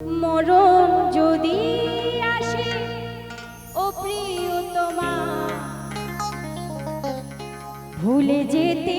মরণ যদি আসে ও প্রিয়তমা ভুলে যেতে